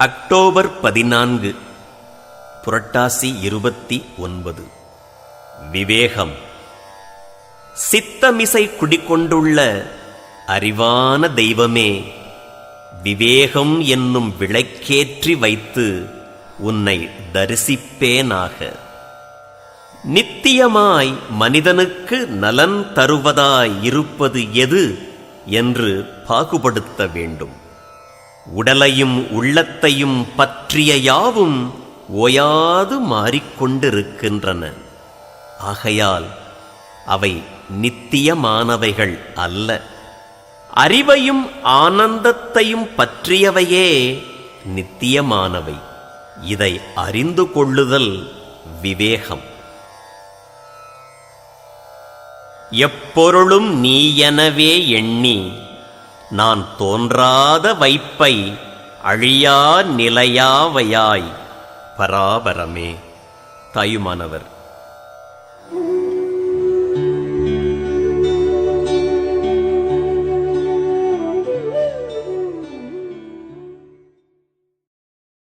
October பதினான்கு புரட்டாசி இருபத்தி ஒன்பது. விவேகம். சித்தமிசை குடிக்கொண்டுள்ள அறிவான தெய்வமே விவேகம் என்னும் விளக்கேற்றி வைத்து உன்னை தரிசிப்பேனாக. நித்தியமாய் மனிதனுக்கு நலன் தருவதாய் இருப்பது எது என்று பாகுபடுத்த வேண்டும். உடலையும் உள்ளத்தையும் பற்றிய யாவும் ஓயாது மாறிக்கொண்டிருக்கின்றன. ஆகையால் அவை நித்தியமானவைகள் அல்ல. அறிவையும் ஆனந்தத்தையும் பற்றியவையே நித்தியமானவை. இதை அறிந்து கொள்ளுதல் விவேகம். எப்பொருளும் நீயெனவே எண்ணி நான் தோன்றாத வைப்பை அழியா நிலையாவையாய் பராபரமே. தாயுமானவர்.